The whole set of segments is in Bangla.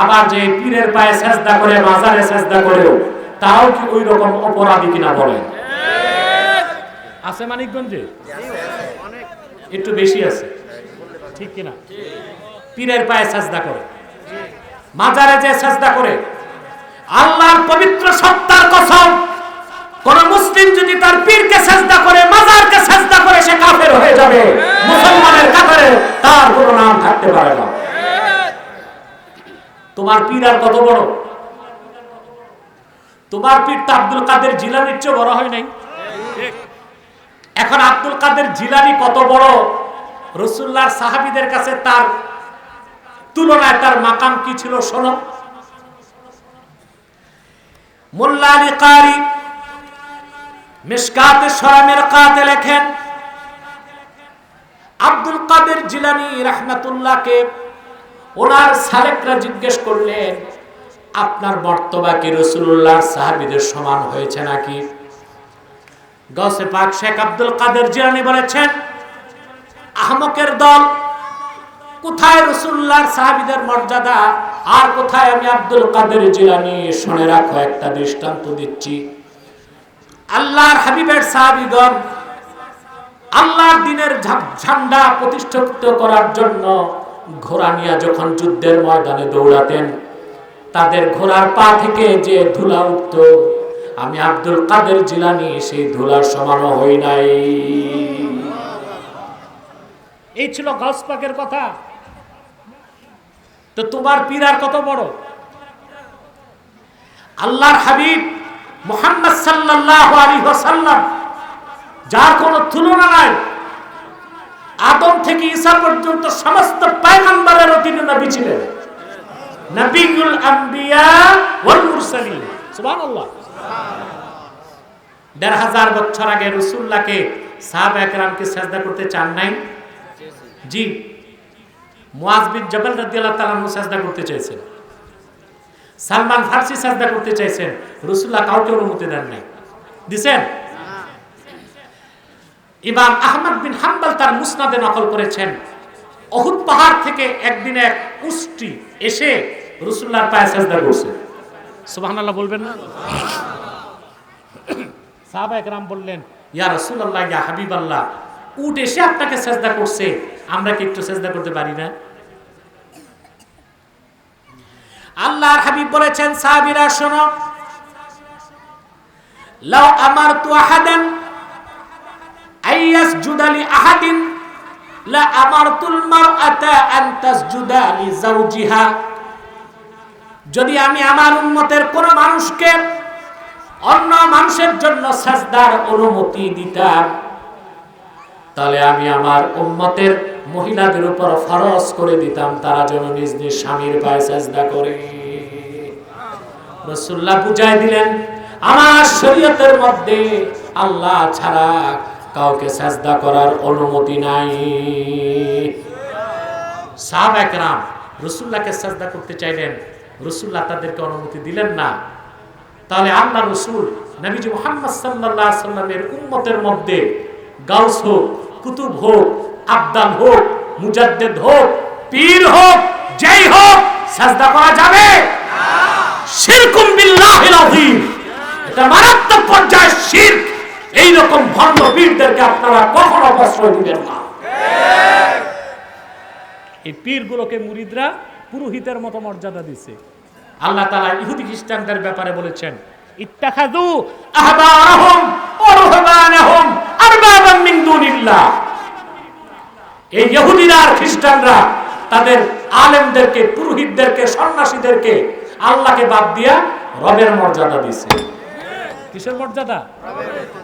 আবার যে পীরের পায়ে সেজদা করে, মাজারে সেজদা করেও তাও কি ওই রকম অপরাধী কিনা বলেন? আছে মানিকগঞ্জে? একটু বেশি আছে। ঠিক কিনা? পীরের পায়ে সাজদা করে। মাজারে যে সাজদা করে, আল্লাহর পবিত্র সত্তার কসম, কোন মুসলিম যদি তার পীরকে সাজদা করে, মাজারকে সাজদা করে, সে কাফের হয়ে যাবে। মুসলমানের কাফেরে, তার কোনো নাম থাকতে পারে না। তোমার পীর আর কত বড়? তোমার পীর তো আব্দুল কাদের জিলানির চেয়ে বড় হয় নাই? এখন আব্দুল কাদের জিলানি কত বড়? রসুল্লাহর সাহাবিদের কাছে তার তুলনায় তার মাকাম কি ছিল শোনো। লেখেন, আব্দুল কাদের জিলানি রহমাতুল্লাহকে ওনার সালেকরা জিজ্ঞেস করলেন, আপনার বর্তবা কি রসুল্লাহ সাহাবিদের সমান হয়েছে নাকি? গসে পাক শেখ আব্দুল কাদের জিলানি বলেছেন, আহমকের দল, কোথায় রসুল্লাহর সাহাবিদের মর্যাদা? আর কোথায় আমি আব্দুল কাদের জিলানি? শুনে রাখো, একটা দৃষ্টান্ত দিচ্ছি। আল্লাহর হাবিবের সাহাবিগণ আল্লাহর দিনের ঝান্ডা প্রতিষ্ঠিত করার জন্য ঘোড়া নিয়ে যখন যুদ্ধের ময়দানে দৌড়াতেন, তাদের ঘোড়ার পা থেকে যে ধুলা উঠত, আমি আব্দুল কাদের জিলানি সেই ধুলার সমানও হই নাই। এই ছিল গাছপাকের কথা। তো তোমার পীরার কত বড়? আল্লাহর হাবিব মোহাম্মদ সাল্লাল্লাহু আলাইহি ওয়াসাল্লাম, যার কোনো তুলনা নাই আদম থেকে ঈসা পর্যন্ত সমস্ত পয়গম্বরের তিনি নবী ছিলেন। নবিউল আম্বিয়া ওয়াল মুরসালিন। সুবহানাল্লাহ। দেড় হাজার বছর আগে রসুল্লাহকে সাহাবা একরামকে সাজদা করতে চান নাই? জি। মুয়াজ বিন জবাল রাদিয়াল্লাহু তাআলা সাজদা করতে চাইছেন সালমান ফারসি সাজদা করতে চাইছেন। রাসূলুল্লাহ কাউকে অনুমতি দেন নাই। দিছেন? ইমাম আহমদ বিন হাম্বাল তার মুসনাদে নকল করেছেন। অহুদ পাহাড় থেকে একদিন এক উষ্টি এসে রসুল্লাহর পায়ে সাজদা করছে। সুবহানাল্লাহ বলবেন না? সাহাবা একরাম বললেন, ইয়া রাসূলুল্লাহ, ইয়া হাবিবাল্লাহ, উট এসে আপনাকে সাজদা করছে, আমরা কি একটু সাজদা করতে পারি না? আল্লাহর হাবিব বলেছেন, সাহাবীরা, শোনো, লাউ আমারতু আহাদান যদি আমি আমার উম্মতের কোন মানুষকে অন্য মানুষের জন্য সাজদার অনুমতি দিতাম, তাহলে আমি আমার উম্মতের মহিলাদের উপর ফরজ করে দিতাম, তারা যেন নিজ নিজ স্বামীর পায়ে সাজদা করে। রসুল্লাহ বুঝাই দিলেন, আমার শরীয়তের মধ্যে আল্লাহ ছাড়া কাউকে সাজদা করার অনুমতি নাই। সাহাব একরাম রসুল্লাহকে সাজদা করতে চাইলেন, রসুল্লাহ তাদেরকে অনুমতি দিলেন না। তাহলে আল্লাহ রসুল নবীজি মোহাম্মদ সাল্লাহ সাল্লামের উম্মতের মধ্যে গাউস হোক, কুতুব হোক, আবদাল হোক, মুজাদ্দেদ হোক, পীর হোক, যেই হোক, সাজদা করা যাবে। শিরকুম বিল্লাহিল আযীম। এটা মারাত্মক পর্যায়ে শিরক। এই রকম ভণ্ড পীরদেরকে আপনারা কখনো প্রশ্রয় দিবেন না। এই পীরগুলোকে মুরিদরা পুরোহিতের মতো মর্যাদা দিছে। আল্লাহ তাআলা ইহুদি খ্রিস্টানদের ব্যাপারে বলেছেন ইত্তাখাযু আহবারহুম ওয়া রুহবানাহুম আরবাবাম মিন দুনিল্লাহ। এই ইহুদিরা আর খ্রিস্টানরা তাদের আলেমদেরকে পুরোহিতদেরকে সন্ন্যাসীদেরকে আল্লাহকে বাদ দিয়া রবের মর্যাদা দিছে। কিসের মর্যাদা?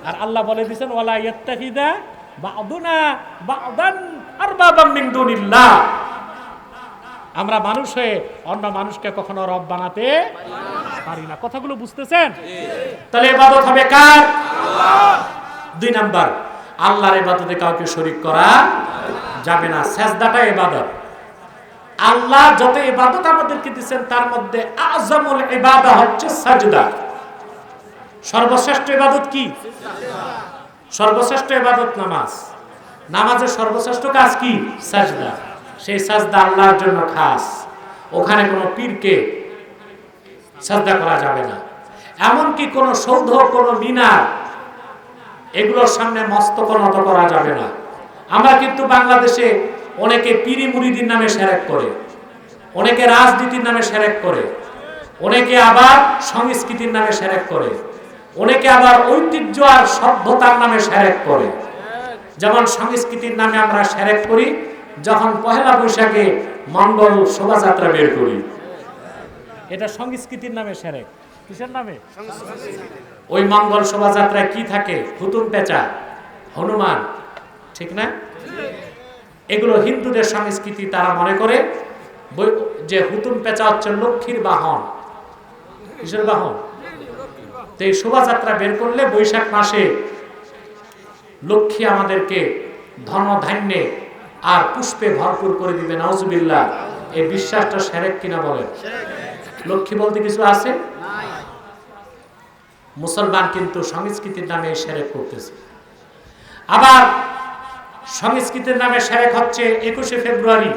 আর আল্লাহ বলে দিছেন ওয়ালা ইয়াত্তাখিদা বা'দুনা বা'দান আরবাবাম মিন দুনিল্লাহ। আমরা মানুষ হয়ে অন্য মানুষকে কখনো রব বানাতে পারি না। কথাগুলো বুঝতেছেন? তাহলে ইবাদত হবে কার? দুই নাম্বার, আল্লাহর ইবাদতে কাউকে শরীক করা যাবে না। সেজদাটা ইবাদত। আল্লাহ যত ইবাদত আমাদেরকে দিচ্ছেন তার মধ্যে আজমুল ইবাদা হচ্ছে সাজদা। সর্বশ্রেষ্ঠ ইবাদত কি? সর্বশ্রেষ্ঠ ইবাদত নামাজ। নামাজের সর্বশ্রেষ্ঠ কাজ কি? সাজদা। সেই সাজদা আল্লাহর জন্য খাস। ওখানে কোনো পীরকে শ্রদ্ধা করা যাবে না। এমনকি কোনো সৌধ, কোনো মিনার, এগুলোর সামনে মস্তক নত করা যাবে না। আমরা কিন্তু বাংলাদেশে অনেকে পিরি মুরিদির নামে সেরেক করে, অনেকে রাজনীতির নামে সেরেক করে, অনেকে আবার সংস্কৃতির নামে সেরেক করে। অনেকে আবার ঐতিহ্য আর সভ্যতার নামে সেরেক করে। যেমন সংস্কৃতির নামে আমরা সেরেক করি, যখন পহেলা বৈশাখে মঙ্গল শোভাযাত্রা বের করি। এটা সংস্কৃতির নামে সেরেক। কিসের নামে? ওই মঙ্গল শোভাযাত্রায় কি থাকে? হুতুম পেঁচা, হনুমান, ঠিক না? এগুলো হিন্দুদের সংস্কৃতি তারা মনে করে যে হুতুম পেঁচা হচ্ছে লক্ষ্মীর বাহন। কিসের বাহন? তো এই শোভাযাত্রা বের করলে বৈশাখ মাসে লক্ষ্মী আমাদেরকে ধন ধান্যে আর পুষ্পে ভরপুর করে দিবে নজবিল্লা এই বিশ্বাসটা সেরেক কিনা বলেন? লক্ষ্মী বলতে কিছু আছে? মুসলমান কিন্তু সংস্কৃতির নামে সেরেক করতেছে। আবার সংস্কৃতির নামে সেরেক হচ্ছে একুশে ফেব্রুয়ারি।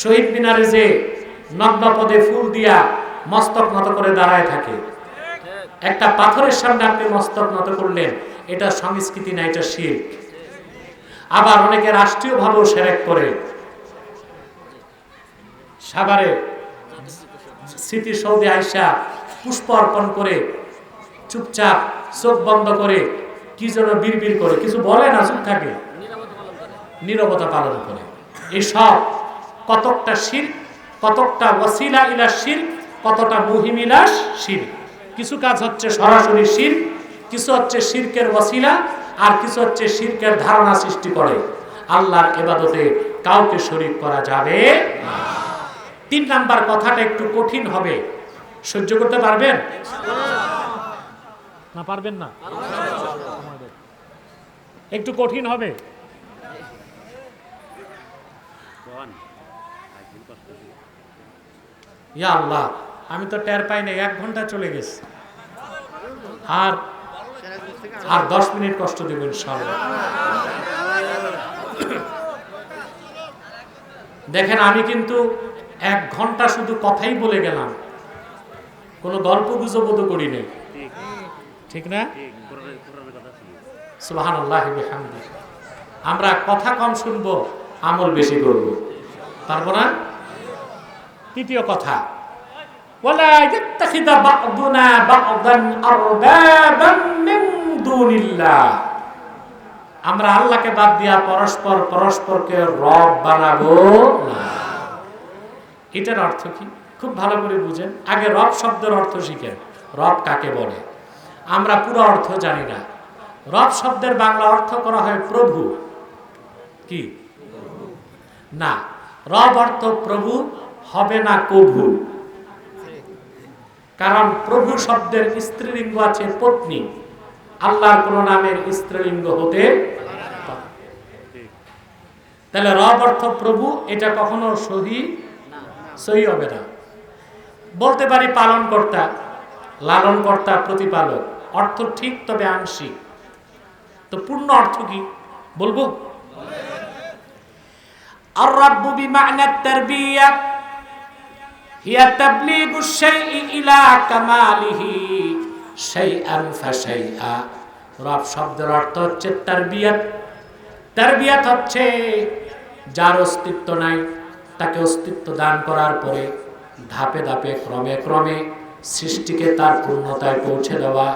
শহীদ মিনারে যে নগ্ন পদে ফুল দিয়া মস্তক নত করে দাঁড়ায় থাকে। একটা পাথরের সামনে আপনি মস্তক নত করলেন, এটা সংস্কৃতি না, এটা শির। আবার অনেকে রাষ্ট্রীয়ভাবেও সেরেক করে। সাভারে স্মৃতি সৌদি আয়সা পুষ্প অর্পণ করে, চুপচাপ চোখ বন্ধ করে, কি যেন বিড়বিড় করে, কিছু বলে না চুপ থাকে। নীরবতা পালন করে। এসব কতকটা শির, কতকটা ওয়াসিলা ইলা শির, কতটা মুহিমিলাস শির। কিছু কাজ হচ্ছে সরাসরি শির কিছু হচ্ছে শিরকের ওয়াসিলা আর কিছু হচ্ছে শিরকের ধারণা সৃষ্টি করে। আল্লাহর এবাদতে কাউকে শরীক করা যাবে না। তিন নাম্বার কথাটা একটু কঠিন হবে। সহ্য করতে পারবেন? না পারবেন না। একটু কঠিন হবে। ইয়া আল্লাহ আমি তো টের পাই না এক ঘণ্টা চলে গেছে। আর আর দশ মিনিট কষ্ট দেবেন দেখেন, আমি কিন্তু এক ঘণ্টা শুধু কথাই বলে গেলাম। কোনো গল্প গুজব তো করি নাই। ঠিক না? সুবাহান আমরা কথা কম শুনব, আমল বেশি করব। পারব না? তৃতীয় কথা। ولا يتخذ بعضنا بعضا أربابا من دون الله আমরা আল্লাহকে বাদ দিয়া পরস্পর পরস্পরকে রব বানাবো না এটার অর্থ কি খুব ভালো করে বুঝেন আগে রব শব্দের অর্থ শিখেন রব কাকে বলে আমরা পুরো অর্থ জানি না রব শব্দের বাংলা অর্থ করা হয় প্রভু কি না রব অর্থ প্রভু হবে না কভু কারণ প্রভু শব্দের স্ত্রীলিঙ্গ আছে পত্নী। আল্লাহর কোন নামের স্ত্রীলিঙ্গ হতে তাহলে রব অর্থ প্রভু, এটা কখনো সহি? সহি হবে না। বলতে পারি পালন কর্তা লালন কর্তা প্রতিপালক। অর্থ ঠিক, তবে আংশিক। তো পূর্ণ অর্থ কি? বলব? আর রব্বু বিমানা তারবিয়া হিয়া তাবলিগু শাইই ইলা কামালিহি শাইআন ফাশাইআ। রব শব্দের অর্থ হচ্ছে তারবিয়াত। তারবিয়াত হচ্ছে যার অস্তিত্ব নাই, তাকে অস্তিত্ব দান করার পরে ধাপে ধাপে, ক্রমে ক্রমে সৃষ্টিকে তার পূর্ণতায় পৌঁছে দেওয়া,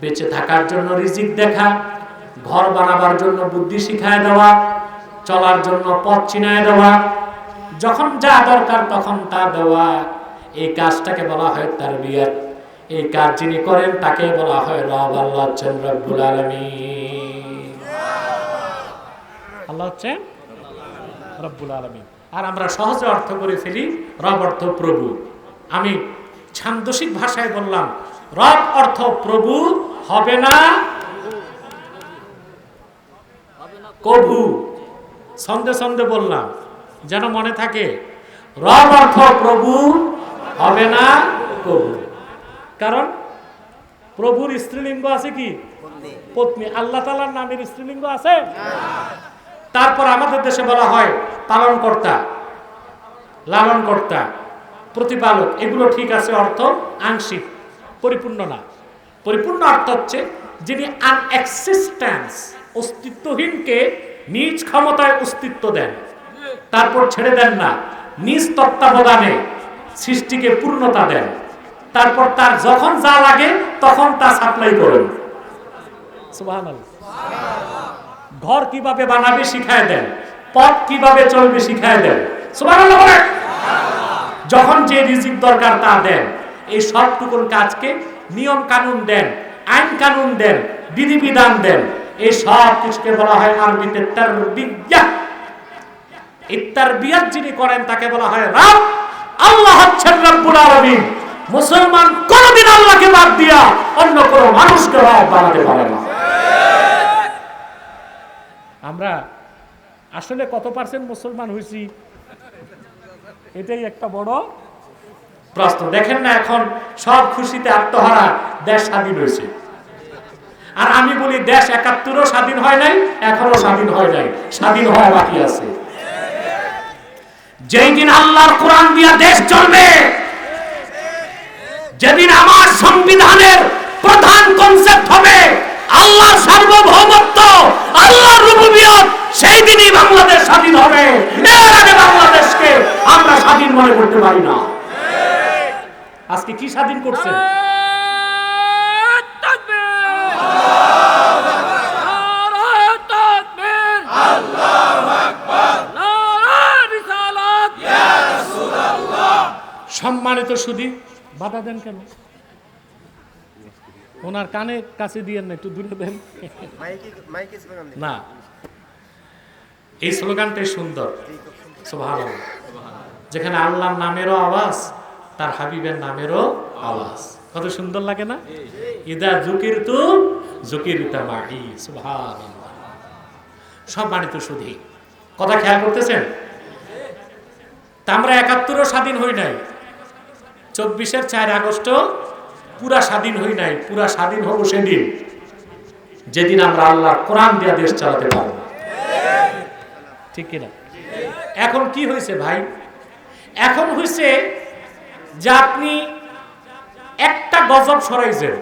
বেঁচে থাকার জন্য রিজিক দেখা, ঘর বানাবার জন্য বুদ্ধি শিখায় দেওয়া, চলার জন্য পথ চিনায় দেওয়া যখন যা দরকার তখন তা দেওয়া। এই কাজটাকে বলা হয় তার বিয়ার এই কাজ যিনি করেন তাকে বলা হয় রব আল্লাহ হচ্ছেন রব্বুল আলমিন। আল্লাহ হচ্ছেন রব্বুল আলমিন। আর আমরা সহজে অর্থ করে ফেলি, রব অর্থ প্রভু। আমি ছান্দসিক ভাষায় বললাম, রব অর্থ প্রভু হবে না কভু। সন্ধে সন্ধে বললাম যেন মনে থাকে রব অর্থ প্রভু হবে না কভু কারণ প্রভুর স্ত্রীলিঙ্গ আছে কি? পত্নী। আল্লাহ তালার নামের স্ত্রীলিঙ্গ আছে? তারপর আমাদের দেশে বলা হয় পালন কর্তা লালনকর্তা প্রতিপালক। এগুলো ঠিক আছে অর্থ আংশিক পরিপূর্ণ না। পরিপূর্ণ অর্থ হচ্ছে যিনি আনএক্সিস্টেন্স অস্তিত্বহীনকে নিজ ক্ষমতায় অস্তিত্ব দেন। তারপর ছেড়ে দেন না। নিজ তত্ত্বাবধানে সৃষ্টিকে পূর্ণতা দেন। তারপর তার যখন যা লাগে, তখন তা সাপ্লাই করেন। ঘর কীভাবে বানাবে শিখায় দেন। পথ কীভাবে চলবে শিখায় দেন। যখন যে রিজিক দরকার তা দেন। এই সবটুকুন কাজকে নিয়ম কানুন দেন, আইন কানুন দেন, বিধিবিধান দেন। এই সব কিছুকে বলা হয় আরবিতে তারবিয়া। এই তারবিয়াত যিনি করেন, তাকে বলা হয় রব। আল্লাহ হচ্ছেন রব্বুল আলামিন। মুসলমান কোনদিন আল্লাহকে বাদ দিয়া অন্য কোন মানুষকে রব বানাতে পারে না। আমরা আসলে কত পার্সেন্ট মুসলমান হয়েছি? এটাই একটা বড় প্রশ্ন। দেখেন না এখন সব খুশিতে আত্মহারা, দেশ স্বাধীন হয়েছে। আর আমি বলি, দেশ একাত্তরও স্বাধীন হয় নাই এখনও স্বাধীন হয় নাই। স্বাধীন হওয়া বাকি আছে। যেই দিন আল্লাহর কোরআন দিয়া দেশ চলবে, যেদিন আমার সংবিধানের প্রধান কনসেপ্ট হবে আল্লাহর সার্বভৌমত্ব, আল্লাহর রুবুবিয়ত সেই দিনই বাংলাদেশ স্বাধীন হবে। এর আগে বাংলাদেশকে আমরা স্বাধীন মনে করতে পারি না। আজকে কি স্বাধীন করছে? সম্মানিত সুদী বাধা দেন কেন? ওনার কানে কাছে দিয়ে না একটু দূরে দেন। না। এই স্লোগানটাই সুন্দর। যেখানে আল্লাহর নামেরও আওয়াজ তার হাবিবের নামেরও আওয়াজ। কত সুন্দর লাগে না? ইদা জুকির তু জুকির তামাহি সুবহানাল্লাহ। সম্মানিত সুধী কথা খেয়াল করতেছেন? তা আমরা একাত্তরও স্বাধীন হই নাই। চব্বিশের চার আগস্ট পুরা স্বাধীন হই নাই, পুরা স্বাধীন হব সেদিন। যেদিন আমরা আল্লাহ কোরআন দিয়া দেশ চালাতে পারব। ঠিক কিনা? এখন কি হয়েছে ভাই? এখন হয়েছে যে আপনি একটা গজব সরাইছেন।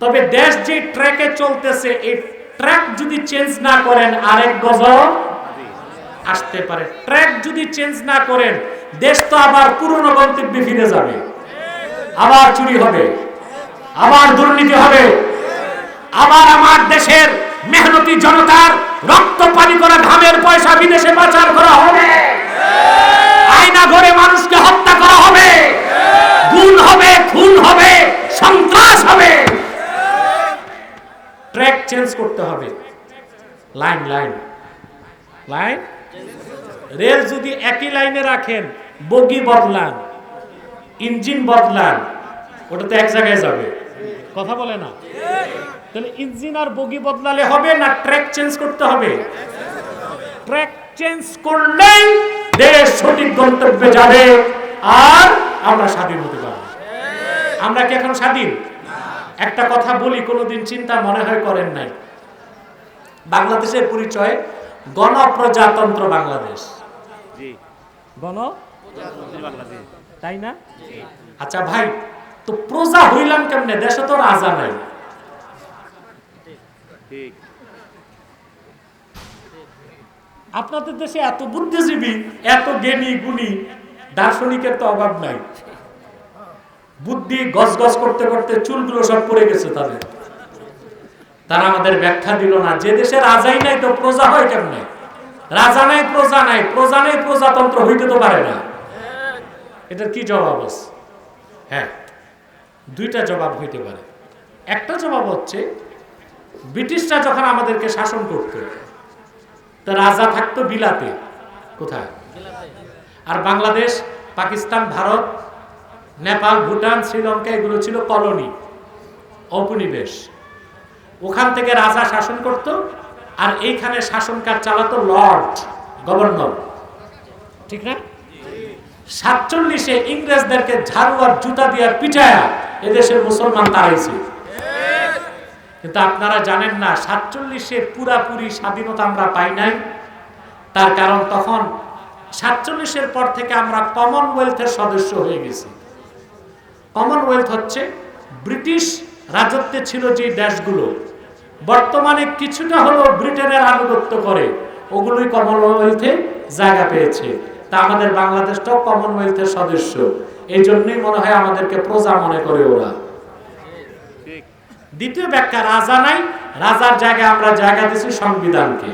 তবে দেশ যে ট্র্যাকে চলতেছে, এই ট্র্যাক যদি চেঞ্জ না করেন, আরেক গজব আসতে পারে। ট্র্যাক যদি চেঞ্জ না করেন দেশ তো আবার পুরনো গন্তব্যে ফিরে যাবে। আবার চুরি হবে। আবার দুর্নীতি হবে। আবার আমার দেশের মেহনতি জনতার রক্ত পানি করা ঘামের পয়সা বিদেশে পাচার করা হবে। আয়না ঘরে মানুষকে হত্যা করা হবে। গুণ হবে, খুন হবে, সন্ত্রাস হবে। ট্র্যাক চেঞ্জ করতে হবে। Line line. লাইন? রেল যদি একই লাইনে রাখেন, বগি বদলান, ইঞ্জিন বদলান, ওটা তো এক জায়গায় যাবে। কথা বলে না? তাহলে ইঞ্জিন আর বগি বদলালে হবে না ট্র্যাক চেঞ্জ করতে হবে? ট্র্যাক চেঞ্জ করলেই দেশ সঠিক গন্তব্যে যাবে আর আমরা স্বাধীন হতে পারব। আমরা কি এখন স্বাধীন? একটা কথা বলি, কোনোদিন চিন্তা মনে হয় করেন নাই। বাংলাদেশের পরিচয় গণপ্রজাতন্ত্র বাংলাদেশ। গণ তাই না? আচ্ছা ভাই তো প্রজা হইলাম কেমনে? দেশে তো রাজা নাই। আপনাদের দেশে এত বুদ্ধিজীবী এত জ্ঞানী গুণী দার্শনিকের তো অভাব নাই। বুদ্ধি গজ গজ করতে করতে চুলগুলো সব পড়ে গেছে তাদের। তারা আমাদের ব্যাখ্যা দিল না যে দেশে রাজাই নাই তো প্রজা হয় কেমনে? রাজা নাই, প্রজা নাই। প্রজা নাই, প্রজাতন্ত্র হইতে তো পারে না। এটার কি জবাব আছে? হ্যাঁ দুইটা জবাব হইতে পারে। একটা জবাব হচ্ছে, ব্রিটিশরা যখন আমাদেরকে শাসন করত, তা রাজা থাকতো বিলাতে। কোথায়? আর বাংলাদেশ, পাকিস্তান, ভারত, নেপাল, ভুটান, শ্রীলঙ্কা, এগুলো ছিল কলোনি, ঔপনিবেশ। ওখান থেকে রাজা শাসন করত আর এইখানে শাসন কাজ চালাতো লর্ড, গভর্নর। ঠিক না? সাতচল্লিশে ইংরেজদেরকে ঝাড়ু আর জুতা দিয়ে পিটায়া এদেশের মুসলমান তাড়াইছে কিন্তু আপনারা জানেন না, সাতচল্লিশে পুরাপুরি স্বাধীনতা আমরা পাই নাই। তার কারণ তখন সাতচল্লিশের পর থেকে আমরা কমনওয়েলথের সদস্য হয়ে গেছি। কমনওয়েলথ হচ্ছে ব্রিটিশ রাজত্বে ছিল যে দেশগুলো বর্তমানে কিছুটা হলেও ব্রিটেনের আনুগত্য করে, ওগুলোই কমনওয়েলথে জায়গা পেয়েছে। তা আমাদের বাংলাদেশটাও কমনওয়েলথের সদস্য। এই জন্যই মনে হয় আমাদেরকে প্রজা মনে করে ওরা। দ্বিতীয় ব্যাখ্যা, রাজা নাই, রাজার জায়গায় আমরা জায়গা দিছি সংবিধানকে।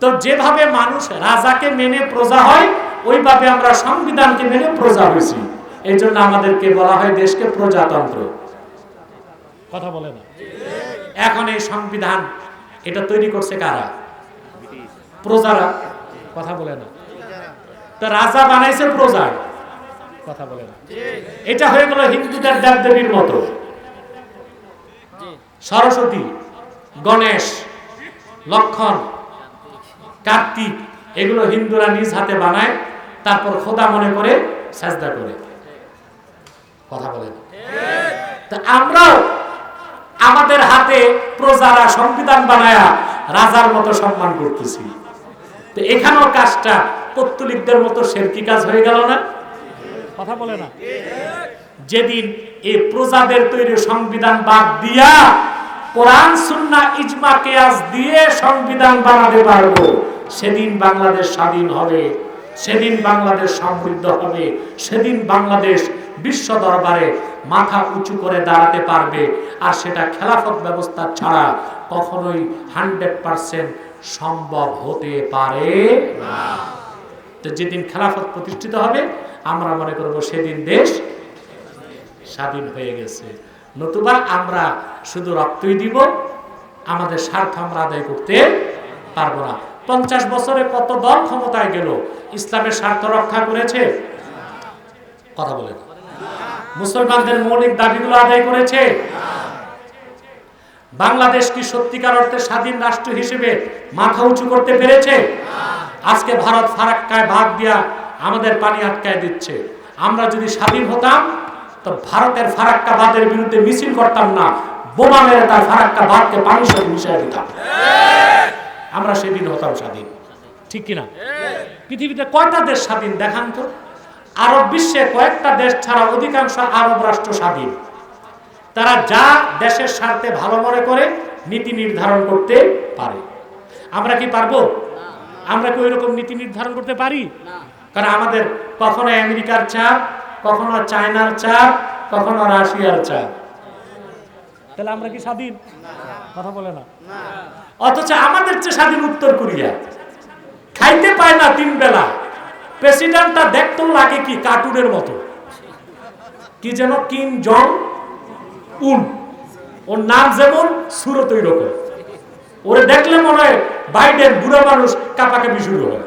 তো যেভাবে মানুষ রাজাকে মেনে প্রজা হয়, ওইভাবে আমরা সংবিধানকে মেনে প্রজা হয়েছি। এই জন্য আমাদেরকে বলা হয় দেশকে প্রজাতন্ত্র। কথা বলে না। এখন এই সংবিধান এটা তৈরি করছে কারা? প্রজারা। কথা বলে না। তো রাজা বানাইছে প্রজা। কথা বলে না। এটা হয়ে গেল হিন্দুদের দেবদেবীর মতো। সরস্বতী, গণেশ, লক্ষণ, কার্তিক, এগুলো হিন্দুরা নিজ হাতে বানায়, তারপর খোদা মনে করে সাজদা করে। কথা বলেন তা আমরাও হাতে প্রজারা সংবিধান বানায়া রাজার মতো সম্মান করতেছি। তো এখানেও কাজটা পত্তলিকদের মতো শেরকি কাজ হয়ে গেল না? কথা বলে না? যেদিন এই প্রজাদের তৈরি সংবিধান বাদ দিয়া কোরআন সুন্না ইজমা, কেয়াস দিয়ে সংবিধান বানাতে পারব, সেদিন বাংলাদেশ স্বাধীন হবে, সেদিন বাংলাদেশ সমৃদ্ধ হবে, সেদিন বাংলাদেশ বিশ্ব দরবারে মাথা উঁচু করে দাঁড়াতে পারবে। আর সেটা খেলাফত ব্যবস্থা ছাড়া কখনোই হান্ড্রেড পার্সেন্ট সম্ভব হতে পারে তো যেদিন খেলাফত প্রতিষ্ঠিত হবে, আমরা মনে করব সেদিন দেশ স্বাধীন হয়ে গেছে। নতুবা আমরা শুধু রক্তই দিব, আমাদের স্বার্থ আমরা আদায় করতে পারব না। পঞ্চাশ বছরে কত দল ক্ষমতায় গেল, ইসলামের স্বার্থ রক্ষা করেছে? কথা বলে না। মুসলমানদের মৌলিক দাবিগুলো আদায় করেছে। বাংলাদেশ কি সত্যিকার অর্থে স্বাধীন রাষ্ট্র হিসেবে মাথা উঁচু করতে পেরেছে? আজকে ভারত ফারাক্কায় ভাগ দিয়া আমাদের পানি আটকায় দিচ্ছে। আমরা যদি স্বাধীন হতাম, তো ভারতের ফারাক্কা বাদের বিরুদ্ধে মিছিল করতাম না। বোমা মেরে তার ফারাক্কা বাদকে পানির সাথে মিশিয়ে দিতাম। আমরা সেদিন হতাম স্বাধীন। ঠিক কিনা? পৃথিবীতে কয়টা দেশ স্বাধীন? দেখান তো। আরব বিশ্বে কয়েকটা দেশ ছাড়া অধিকাংশ আরব রাষ্ট্র স্বাধীন। তারা যা দেশের স্বার্থে ভালো মনে করে নীতি নির্ধারণ করতে পারে। আমরা কি পারব? আমরা কি ওইরকম নীতি নির্ধারণ করতে পারি? কারণ আমাদের কখনো আমেরিকার চাপ কখনো চায়নার চাপ কখনো রাশিয়ার চাপ। তাহলে আমরা কি স্বাধীন? কথা বলে না। অথচ আমাদের চেয়ে স্বাধীন উত্তর কোরিয়া। খাইতে পায় না তিন বেলা। প্রেসিডেন্টটা দেখতেও লাগে কি কার্টুনের মতো। কি যেন কিম জং উন। ওর নাম যেমন সুরত ওই রকম। ওরে দেখলে মনে হয় বাইডেন বুড়ো মানুষ কাপাকাপি শুরু হয়।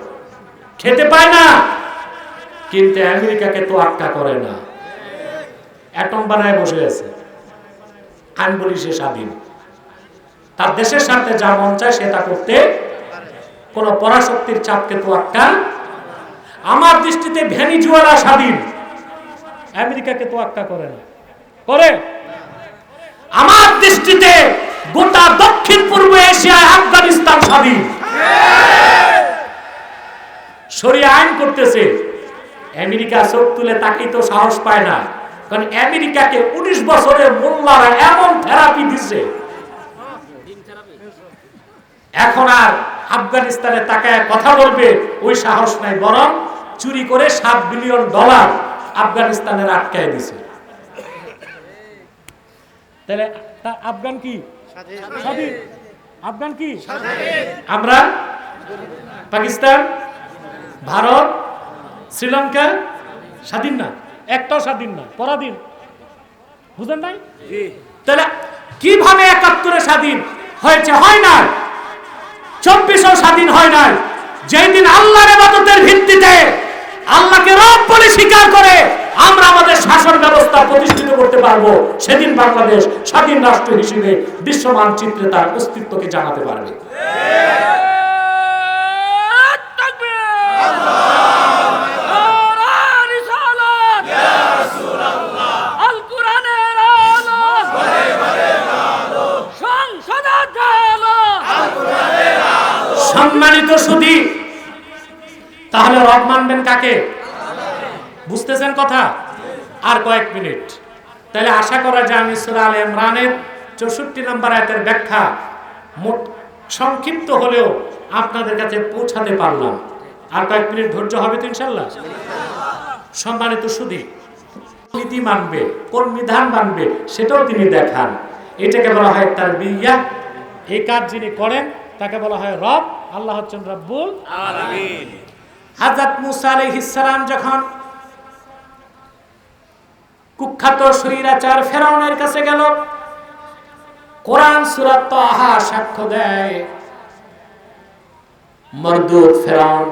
খেতে পায় না, কিন্তু আমেরিকাকে তো আটকা করে না। অ্যাটম বানায় বসে আছে। আমি বলি সে স্বাধীন। তার দেশের সাথে যা মন চায় সে তা করতে কোন পরাশক্তির চাপকে তো আটকা আমার দৃষ্টিতে ভেনিজুয়েলা স্বাধীন। আমেরিকাকে তো আটকা করে না। করে? আমার দৃষ্টিতে গোটা দক্ষিণ পূর্ব এশিয়ায় আফগানিস্তান স্বাধীন। সরিয়ে আইন করতেছে। আমেরিকা চোখ তুলে তাকেই তো সাহস পায় না। কারণ আমেরিকাকে উনিশ বছরের মোল্লারা এমন থেরাপি দিছে। এখন আর আফগানিস্তানে তাকায় কথা বলবে, ওই সাহস নাই, বরং চুরি করে সাত বিলিয়ন ডলার আফগানিস্তানের আটকায় দিছে। তাহলে আফগান কি? আফগান কি? আমরা? পাকিস্তান? ভারত? শ্রীলঙ্কা? স্বাধীন না? একটাও স্বাধীন না। পরাধীন। বুঝেন নাই? তাহলে কীভাবে একাত্তরে স্বাধীন হয়েছে? হয় না চব্বিশও স্বাধীন হয় নাই। যেই দিন আল্লাহর এবাদতের ভিত্তিতে আল্লাহকে রব বলে স্বীকার করে আমরা আমাদের শাসন ব্যবস্থা প্রতিষ্ঠিত করতে পারব। সেদিন বাংলাদেশ স্বাধীন রাষ্ট্র হিসেবে বিশ্ব মানচিত্রে তার অস্তিত্বকে জানাতে পারবে। সম্মানিত সুদী তাহলে রব মানবেন কাকে? বুঝতেছেন কথা? আর কয়েক মিনিট। তাহলে আশা করা যায় আমি সুরা আল ইমরানের চৌষট্টি নম্বর আয়াতের ব্যাখ্যা মোট সংক্ষিপ্ত হলেও আপনাদের কাছে পৌঁছাতে পারলাম। আর কয়েক মিনিট ধৈর্য হবে তো ইনশাল্লাহ? সম্মানিত সুদী নীতি মানবে কোন বিধান মানবে, সেটাও তিনি দেখান। এটাকে বলা হয় তার বিয়া এই কাজ যিনি করেন, তাকে বলা হয় রব। আল্লাহ হচ্ছেন রব্বুল হাজরত মুসা আলাইহিস সালাম যখন কুখ্যাত স্বৈরাচার ফেরাউনের কাছে গেল, কোরআন সুরাত তাহা সাক্ষ্য দেয় মরদুদ ফেরাউন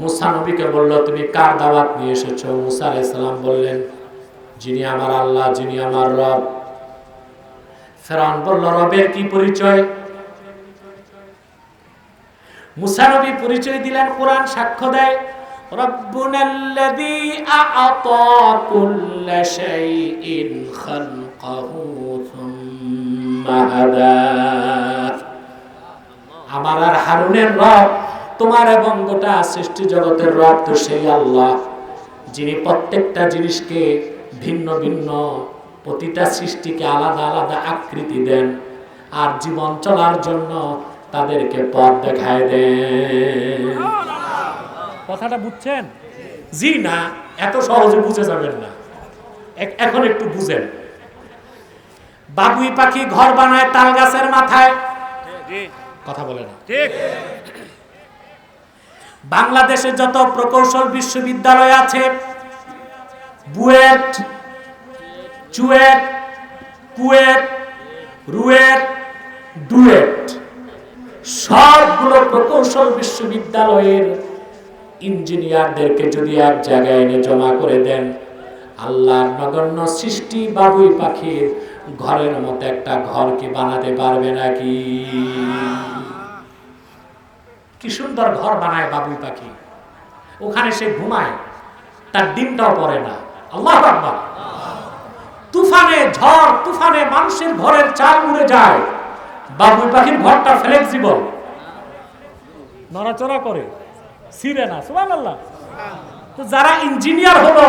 মুসা নবীকে বলল, তুমি কার দাওয়াত নিয়ে এসেছ? মুসা আলাইহিস সালাম বললেন, যিনি আমার আল্লাহ, যিনি আমার রব। ফেরাউন বলল, রবের কি পরিচয়? মুসানবী পরিচয় দিলেন, কোরআন সাক্ষ্য দেয়, রব্বুনাল্লাযী আ'তা কুল্লা শাইইন খালকাহু সুম্মা হাদা। আমার আর হারুনের রব, তোমার এবং গোটা সৃষ্টি জগতের রব তো সেই আল্লাহ, যিনি প্রত্যেকটা জিনিসকে ভিন্ন ভিন্ন, প্রতিটা সৃষ্টিকে আলাদা আলাদা আকৃতি দেন, আর জীবন চলার জন্য তাদেরকে পথ দেখায় দেন কথাটা বুঝছেন? জি না এত সহজে বুঝে যাবেন না। এখন একটু বুঝেন। বাবুই পাখি ঘর বানায় তাল গাছের মাথায়। কথা বলে না বাংলাদেশে যত প্রকৌশল বিশ্ববিদ্যালয় আছে বুয়েট চুয়েট কুয়েট রুয়েট ডুয়েট। সবগুলো প্রকৌশল বিশ্ববিদ্যালয়ের ইঞ্জিনিয়ারদেরকে যদি এক জায়গায় এনে জমা করে দেন, আল্লাহর নগণ্য সৃষ্টি বাবুই পাখির ঘরের মতো একটা ঘর কি বানাতে পারবে নাকি? কি সুন্দর ঘর বানায় বাবুই পাখি। ওখানে সে ঘুমায়, তার ডিমটাও পড়ে না। আল্লাহ তুফানে ঝড়, তুফানে মানুষের ঘরের চাল উড়ে যায়। বাবুই পাখির ঘরটা ফ্লেক্সিবল নড়াচড়া করে। ছিঁড়ে না সুমান আল্লাহ তো যারা ইঞ্জিনিয়ার হলো,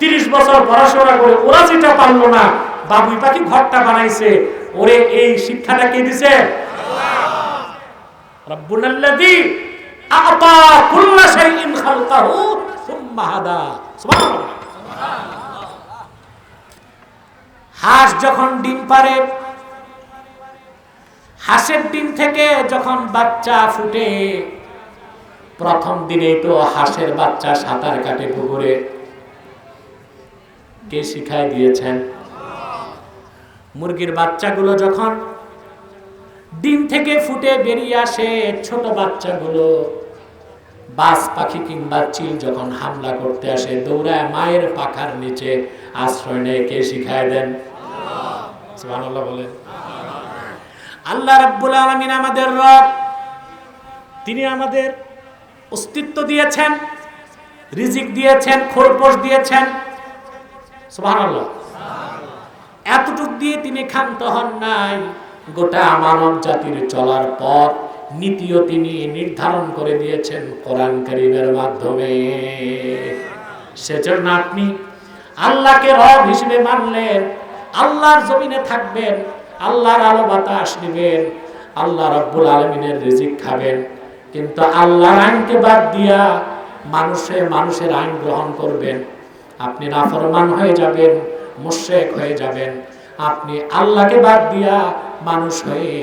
তিরিশ বছর পড়াশোনা করে, ওরা যেটা পারল না, বাবুই পাখি ঘরটা বানাইছে। ওরে, এই শিক্ষাটা কে দিছে? হাঁস যখন ডিম পারে হাঁসের ডিম থেকে যখন বাচ্চা ফুটে, প্রথম দিনেই তো হাঁসের বাচ্চা সাঁতার কাটে পুকুরে। কে শিখাই দিয়েছেন? মুরগির বাচ্চাগুলো যখন ডিম থেকে ফুটে বেরিয়ে আসে, ছোট বাচ্চাগুলো বাস, পাখি কিংবা চিল যখন হামলা করতে আসে, দৌড়ায় মায়ের পাখার নিচে, আশ্রয় নেয়। কে শিখায় দেন? বলেন। আল্লাহ রাব্বুল আলামিন আমাদের রব, তিনি আমাদের অস্তিত্ব দিয়েছেন, রিজিক দিয়েছেন, খোরপোশ দিয়েছেন। সুবহানাল্লাহ। এতটুক দিয়ে তিনি ক্ষান্ত হন নাই, গোটা মানব জাতির চলার পথ, নীতিও তিনি নির্ধারণ করে দিয়েছেন কোরআন করিমের মাধ্যমে। সেজন্য আপনি আল্লাহকে রব হিসেবে মানলেন আল্লাহর জমিনে থাকবেন আল্লাহর আলো বাতাস নেবেন আল্লাহ রব্বুল আলমিনের রিজিক খাবেন। কিন্তু আল্লাহর আইনকে বাদ দিয়া মানুষে মানুষের আইন গ্রহণ করবেন। আপনি নাফরমান হয়ে যাবেন মুশেক হয়ে যাবেন। আপনি আল্লাহকে বাদ দিয়া মানুষ হয়ে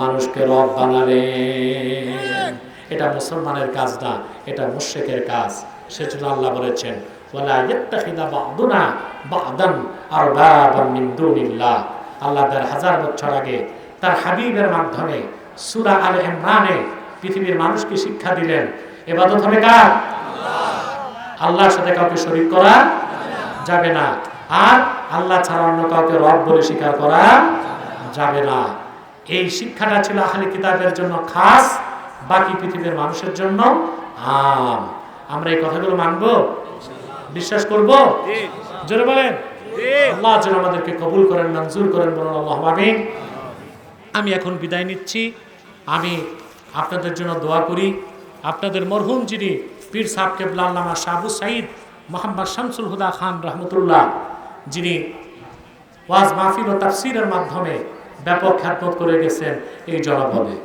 মানুষকে রব বানালেন। এটা মুসলমানের কাজ না, এটা মুশেকের কাজ। সেজন্য আল্লাহ বলেছেন, ওয়ালা ইয়াত্তাখিদা বা'দুনা বা'দান আরবাবাম মিন দুনিল্লাহ। আল্লাহ দেড় হাজার বছর আগে তার হাবিবের মাধ্যমে সুরা আল ইমরানে পৃথিবীর মানুষকে শিক্ষা দিলেন। এবাদত হবে কার? আল্লাহর সাথে কাউকে শরীক করা যাবে না। আর আল্লাহ ছাড়া অন্য কাউকে রব বলে স্বীকার করা যাবে না। এই শিক্ষাটা ছিল আহলে কিতাবের জন্য খাস বাকি পৃথিবীর মানুষের জন্য আম। আমরা এই কথাগুলো মানব? বিশ্বাস করব? জোরে বলেন। আল্লাহ যেন আমাদেরকে কবুল করেন, মঞ্জুর করেন, বলুন আল্লাহ আমিন। আমি এখন বিদায় নিচ্ছি। আমি আপনাদের জন্য দোয়া করি। আপনাদের মরহুম যিনি পীর সাহেব কেবলাল্লামা শাহবু সাইদ মোহাম্মদ শামসুল হুদা খান রহমতুল্লাহ, যিনি ওয়াজ মাহফিল ও তাফসিরের মাধ্যমে ব্যাপক খ্যাতমত করে গেছেন এই জনপদে।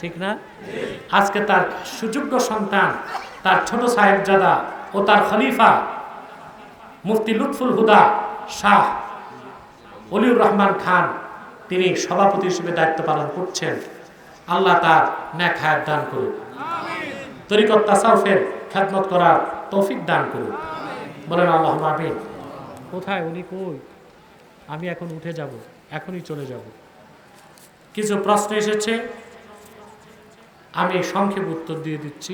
ঠিক না? আজকে তার সুযোগ্য সন্তান, তার ছোট সাহেবজাদা ও তার খলিফা মুফতি লুৎফুল হুদা শাহ অলিউর রহমান খান তিনি সভাপতি হিসেবে দায়িত্ব পালন করছেন। আল্লাহ তার ন্যাক হায়াত দান করুন তরিকত তাসাউফের খ্যাতমত করার তৌফিক দান করুন বলেন আল্লাহ আমিন। কোথায়? উনি কই? আমি এখন উঠে যাব এখনই চলে যাব। কিছু প্রশ্ন এসেছে। আমি সংক্ষেপ উত্তর দিয়ে দিচ্ছি।